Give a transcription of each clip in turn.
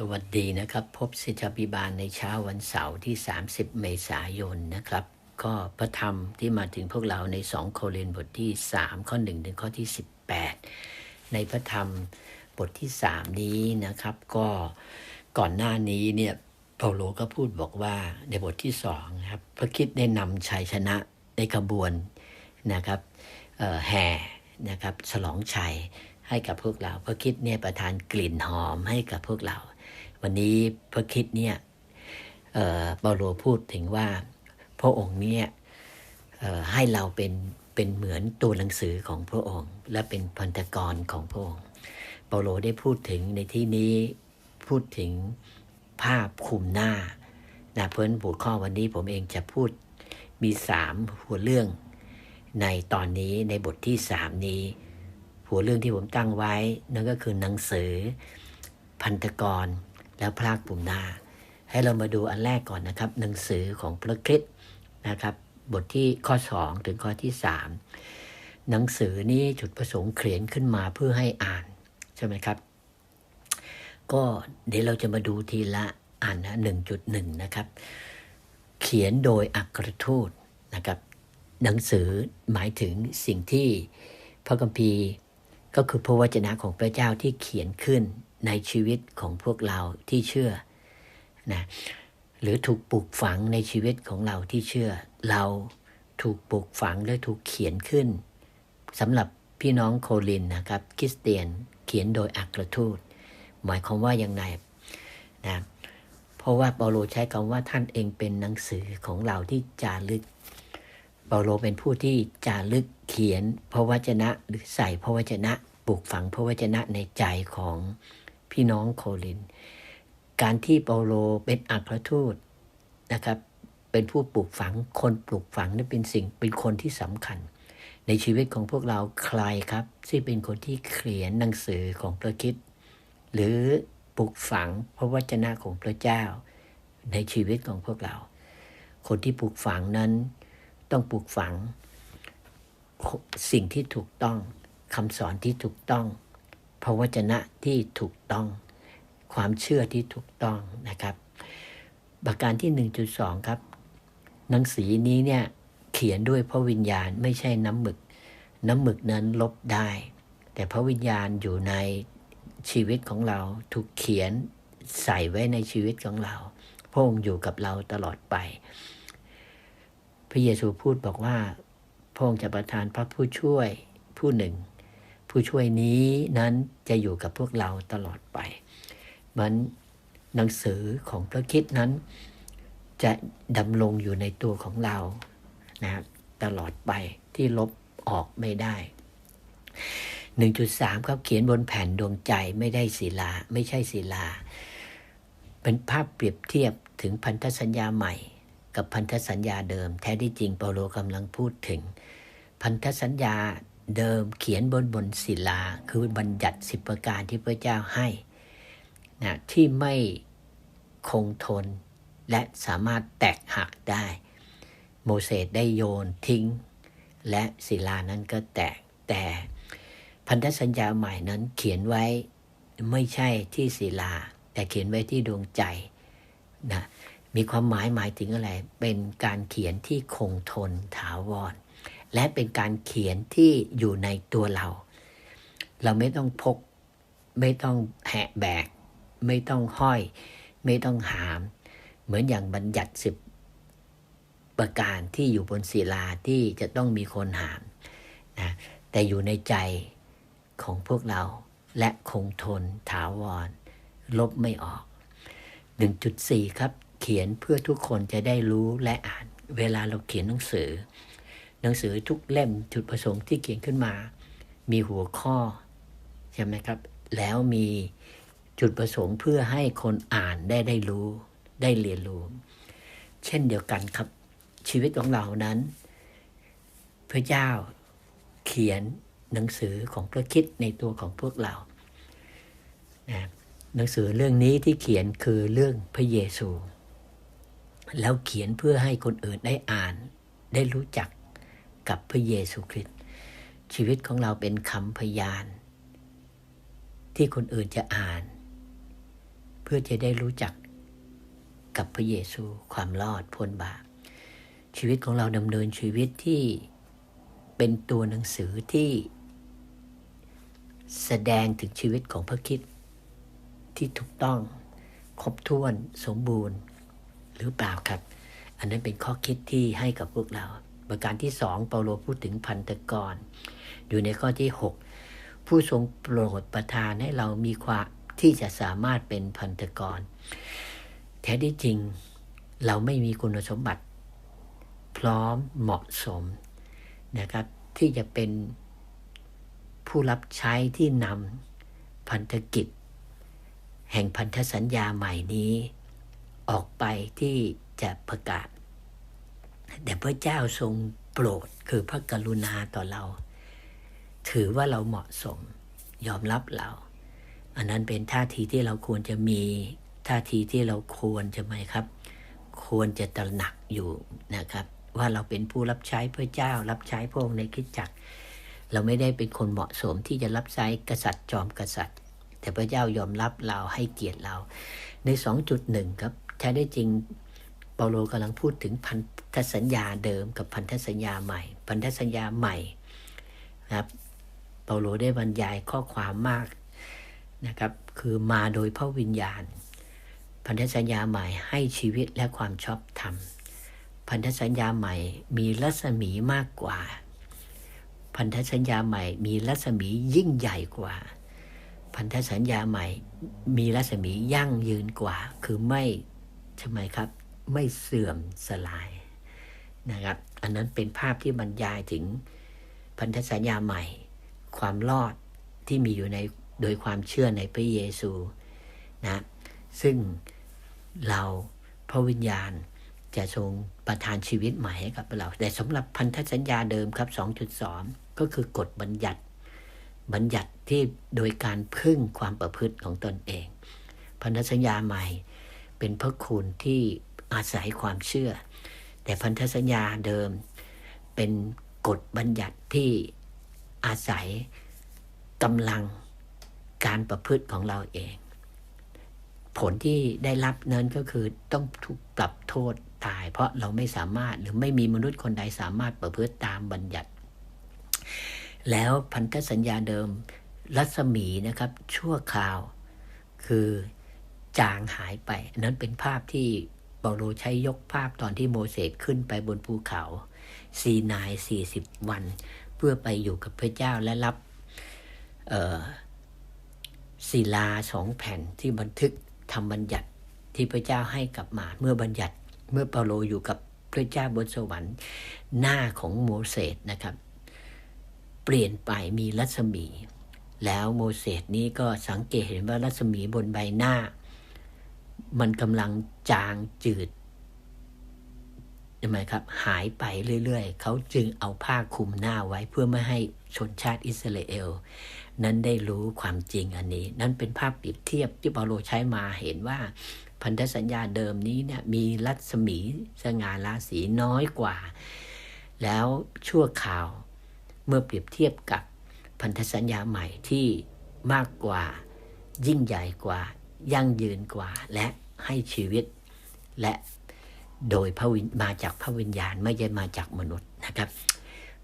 สวัสดีนะครับ พบสิทธบิบาลในเช้าวันเสาร์ที่ 30 เมษายนนะครับ ก็พระธรรมที่มาถึงพวกเราใน 2 โครินบทที่ 3 ข้อ 1 ถึงข้อที่ 18 ในพระธรรมบทที่ 3 นี้นะครับ ก็ก่อนหน้านี้เนี่ยเปาโลก็พูดบอกว่าในบทที่2นะครับพระคิดได้นำชัยชนะในขบวนนะครับแห่นะครับฉลองชัยให้กับพวกเราพระคิดเนี่ยประทานกลิ่นหอมให้กับพวกเรา วันนี้พระคิดเนี่ยเปาโลพูดถึงว่าพระองค์เนี่ยให้เราเป็นเป็นเหมือนตัวหนังสือของพระองค์ และเป็นพันธกรของพระองค์ เปาโลได้พูดถึงในที่นี้พูดถึงภาพคุมหน้านะเพราะฉะนั้นหัวข้อวันนี้ผมเองจะพูดมีสามหัวเรื่อง ในตอนนี้ในบทที่สามนี้ หัวเรื่องที่ผมตั้งไว้นั่นก็คือหนังสือพันธกร แล้วพลากปุ่มหน้า ให้เรามาดูอันแรกก่อนนะครับ หนังสือของพระคริสต์นะครับ บทที่ข้อ 2 ถึงข้อที่ 3 หนังสือนี้จุดประสงค์เขียนขึ้นมาเพื่อให้อ่านใช่ไหมครับ ก็เดี๋ยวเราจะมาดูทีละอ่านนะ1.1นะครับ เขียนโดยอัครทูตนะครับ หนังสือหมายถึงสิ่งที่พระคัมภีร์ ก็คือพระวจนะของพระเจ้าที่เขียนขึ้นในชีวิตของพวกเราที่เชื่อนะหรือถูกปลูกฝังในชีวิตของเราที่เชื่อ เราถูกปลูกฝังและถูกเขียนขึ้นสำหรับพี่น้องโคลินนะครับคริสเตียนเขียนโดยอัครทูต หมายความว่าอย่างไรนะเพราะว่าเปาโลใช้คำว่าท่านเองเป็นหนังสือของเราที่จารึกเปาโลเป็นผู้ที่จารึกเขียนพระวจนะหรือใส่พระวจนะ ปลูกฝังพระวจนะในใจของพี่น้องโคลิน การที่เปาโลเป็นอัครทูตนะครับ เป็นผู้ปลูกฝังคนปลูกฝังนี่เป็นสิ่งเป็นคนที่สำคัญ ในชีวิตของพวกเราใครครับที่เป็นคนที่เขียนหนังสือของพระคิดหรือปลูกฝังพระวจนะของพระเจ้า ในชีวิตของพวกเรา คนที่ปลูกฝังนั้นต้องปลูกฝังสิ่งที่ถูกต้อง คำสอนที่ถูกต้อง พระวจนะที่ถูกต้อง ความเชื่อที่ถูกต้องนะครับประการที่ 1.2 ครับ หนังสือนี้เนี่ยเขียนด้วยพระวิญญาณไม่ใช่น้ำหมึก น้ำหมึกนั้นลบได้ แต่พระวิญญาณอยู่ในชีวิตของเราถูกเขียนใส่ไว้ในชีวิตของเรา พระองค์อยู่กับเราตลอดไป พระเยซูพูดบอกว่าพระองค์จะประทานพระผู้ช่วยผู้หนึ่ง ผู้ช่วยนี้นั้นจะอยู่กับพวกเราตลอดไปมือนหนังสือของพระคิดนั้น จะดำรงอยู่ในตัวของเรานะครับตลอดไปที่ลบออกไม่ได้ 1.3ครับเขียนบนแผ่นดวงใจไม่ได้ศิลา ไม่ใช่ศิลา เป็นภาพเปรียบเทียบถึงพันธสัญญาใหม่ กับพันธสัญญาเดิม แท้ที่จริงเปาโลกำลังพูดถึง พันธสัญญา เดิมเขียนบนบนศิลา คือบัญญัติสิบประการที่พระเจ้าให้นะที่ไม่คงทนและสามารถแตกหักได้ โมเสสได้โยนทิ้ง และศิลานั้นก็แตกแต่พันธสัญญาใหม่นั้นเขียนไว้ไม่ใช่ที่ศิลา แต่เขียนไว้ที่ดวงใจนะมีความหมายหมายถึงอะไร เป็นการเขียนที่คงทนถาวร และเป็นการเขียนที่อยู่ในตัวเรา เราไม่ต้องพก ไม่ต้องแหะแบก ไม่ต้องห้อย ไม่ต้องหาม เหมือนอย่างบัญญัติสิบประการที่อยู่บนศิลาที่จะต้องมีคนหามนะแต่อยู่ในใจของพวกเราและคงทนถาวร ลบไม่ออก 1.4 ครับ เขียนเพื่อทุกคนจะได้รู้และอ่าน เวลาเราเขียนหนังสือ หนังสือทุกเล่มจุดประสงค์ที่เขียนขึ้นมา มีหัวข้อใช่ไหมครับ แล้วมีจุดประสงค์เพื่อให้คนอ่านได้ได้รู้ ได้เรียนรู้ เช่นเดียวกันครับ ชีวิตของเรานั้นพระเจ้าเขียนหนังสือของพระคิดในตัวของพวกเรานะหนังสือเรื่องนี้ที่เขียนคือเรื่องพระเยซู แล้วเขียนเพื่อให้คนอื่นได้อ่าน ได้รู้จัก กับพระเยซูคริสต์ชีวิตของเราเป็นคำพยาน ที่คนอื่นจะอ่านพพื่อจะได้รู้จักกับพระเยซูความรอดพ้นบาปชีวิตของเราดำเนินชีวิตที่เป็นตัวหนังสือที่แสดงถึงชีวิตของพระคิดที่ถูกต้องครบถ้วนสมบูรณ์หรือเปล่าครับ อันนั้นเป็นข้อคิดที่ให้กับพวกเรา ประการที่สองเปาโลพูดถึงพันธกร อยู่ในข้อที่ 6 ผู้ทรงโปรดประทานให้เรามีความที่จะสามารถเป็นพันธกร แท้ที่จริงเราไม่มีคุณสมบัติ พร้อมเหมาะสมนะครับ ที่จะเป็นผู้รับใช้ที่นำพันธกิจ แห่งพันธสัญญาใหม่นี้ ออกไปที่จะประกาศ แต่พระเจ้าทรงโปรดคือพระกรุณาต่อเรา ถือว่าเราเหมาะสม ยอมรับเรา อันนั้นเป็นท่าทีที่เราควรจะมีท่าทีที่เราควรจะไหมครับ ควรจะตระหนักอยู่นะครับ ว่าเราเป็นผู้รับใช้พระเจ้า รับใช้พระองค์ในคริสตจักร เราไม่ได้เป็นคนเหมาะสมที่จะรับใช้กษัตริย์จอมกษัตริย์ แต่พระเจ้ายอมรับเราให้เกียรติเรา ใน 2.1 ครับแท้ได้จริง เปาโลกำลังพูดถึงพันธสัญญาเดิมกับพันธสัญญาใหม่ พันธสัญญาใหม่นะครับเปาโลได้บรรยายข้อความมากนะครับ คือมาโดยพระวิญญาณ พันธสัญญาใหม่ให้ชีวิตและความชอบธรรม พันธสัญญาใหม่มีรัศมีมากกว่า พันธสัญญาใหม่มีรัศมียิ่งใหญ่กว่า พันธสัญญาใหม่มีรัศมียั่งยืนกว่า คือไม่ใช่ไหมครับ ไม่เสื่อมสลายนะครับ อันนั้นเป็นภาพที่บรรยายถึงพันธสัญญาใหม่ ความรอดที่มีอยู่ในโดยความเชื่อในพระเยซูนะ ซึ่งเราพระวิญญาณจะทรงประทานชีวิตใหม่ให้กับเรา แต่สำหรับพันธสัญญาเดิมครับ 2.2 ก็คือกฎบัญญัติ บัญญัติที่โดยการพึ่งความประพฤติของตนเอง พันธสัญญาใหม่เป็นพระคุณที่ อาศัยความเชื่อ แต่พันธสัญญาเดิมเป็นกฎบัญญัติที่อาศัยกำลังการประพฤติของเราเอง ผลที่ได้รับนั้นก็คือต้องถูกปรับโทษตาย เพราะเราไม่สามารถหรือไม่มีมนุษย์คนใดสามารถประพฤติตามบัญญัติ แล้วพันธสัญญาเดิมรัศมีนะครับชั่วคราวคือจางหายไป นั้นเป็นภาพที่ เปาโลใช้ยกภาพตอนที่โมเสสขึ้นไปบนภูเขาซีนายสี่สิบวัน เพื่อไปอยู่กับพระเจ้าและรับศิลาสองแผ่นที่บันทึกทำบัญญัติที่พระเจ้าให้กลับมา เมื่อบัญญัติเมื่อเปาโลอยู่กับพระเจ้าบนสวรรค์ หน้าของโมเสสนะครับ เปลี่ยนไปมีรัศมี แล้วโมเสสนี้ก็สังเกตเห็นว่ารัศมีบนใบหน้า มันกำลังจางจืดใช่ไหมครับ หายไปเรื่อยๆ เขาจึงเอาผ้าคลุมหน้าไว้เพื่อไม่ให้ชนชาติอิสราเอล นั้นได้รู้ความจริงอันนี้ นั่นเป็นภาพเปรียบเทียบที่เปาโลใช้มาเห็นว่าพันธสัญญาเดิมนี้เนี่ยมีรัศมีสง่าราศีน้อยกว่า แล้วชั่วข่าวเมื่อเปรียบเทียบกับพันธสัญญาใหม่ที่มากกว่ายิ่งใหญ่กว่า ยั่งยืนกว่าและให้ชีวิตและโดยพระวิญมาจากพระวิญญาณไม่ใช่มาจากมนุษย์นะครับ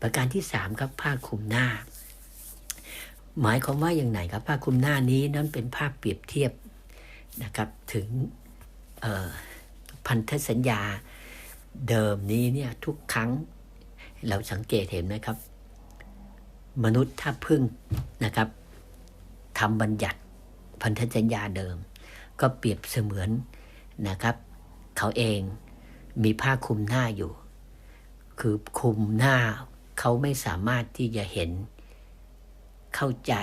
ประการที่สามครับผ้าคลุมหน้า หมายความว่าอย่างไรครับผ้าคลุมหน้านี้นั้นเป็นภาพเปรียบเทียบนะครับถึงพันธสัญญาเดิมนี้เนี่ยทุกครั้งเราสังเกตเห็นไหมครับ มนุษย์ถ้าพึ่งนะครับทำบัญญัติ พันธสัญญาเดิม ก็เปรียบเสมือนนะครับ เขาเองมีผ้าคลุมหน้าอยู่ คือคลุมหน้าเขาไม่สามารถที่จะเห็นเข้าใจ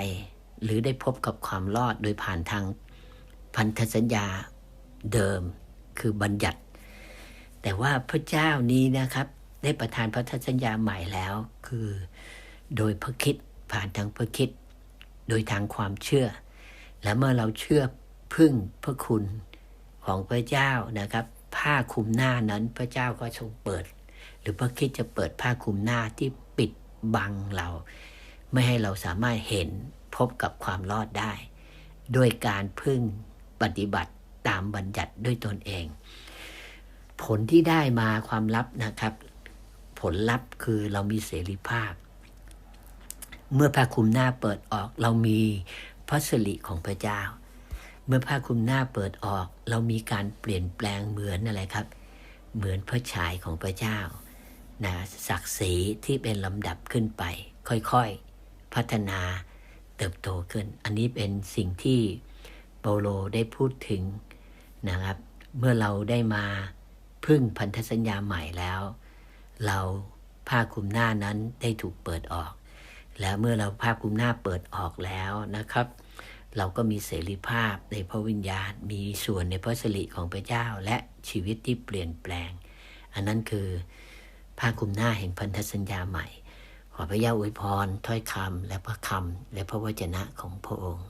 หรือได้พบกับความรอดโดยผ่านทางพันธสัญญาเดิมคือบัญญัติ แต่ว่าพระเจ้านี้นะครับ ได้ประทานพันธสัญญาใหม่แล้วคือ โดยพระคิดผ่านทางพระคิด โดยทางความเชื่อ และเมื่อเราเชื่อพึ่งพระคุณของพระเจ้านะครับ ผ้าคลุมหน้านั้นพระเจ้าก็ทรงเปิด หรือพระคิดจะเปิดผ้าคลุมหน้าที่ปิดบังเรา ไม่ให้เราสามารถเห็นพบกับความรอดได้ ด้วยการพึ่งปฏิบัติตามบัญญัติด้วยตนเอง ผลที่ได้มาความลับนะครับ ผลลัพธ์คือเรามีเสรีภาพ เมื่อผ้าคลุมหน้าเปิดออกเรามี พระสิริของพระเจ้า เมื่อผ้าคลุมหน้าเปิดออก เรามีการเปลี่ยนแปลงเหมือนอะไรครับ เหมือนพระฉายของพระเจ้านะศักดิ์ศรีที่เป็นลำดับขึ้นไป ค่อยๆ พัฒนาเติบโตขึ้น อันนี้เป็นสิ่งที่เปาโลได้พูดถึงนะครับ เมื่อเราได้มาพึ่งพันธสัญญาใหม่แล้ว เราผ้าคลุมหน้านั้นได้ถูกเปิดออก และเมื่อเราภาพคุมหน้าเปิดออกแล้วนะครับ เราก็มีเสรีภาพในพระวิญญาณ มีส่วนในพระสิริของพระเจ้าและชีวิตที่เปลี่ยนแปลง อันนั้นคือผ้าคลุมหน้าแห่งพันธสัญญาใหม่ ขอพระเยาอวยพรถ้อยคำและพระคำและพระวจนะของพระองค์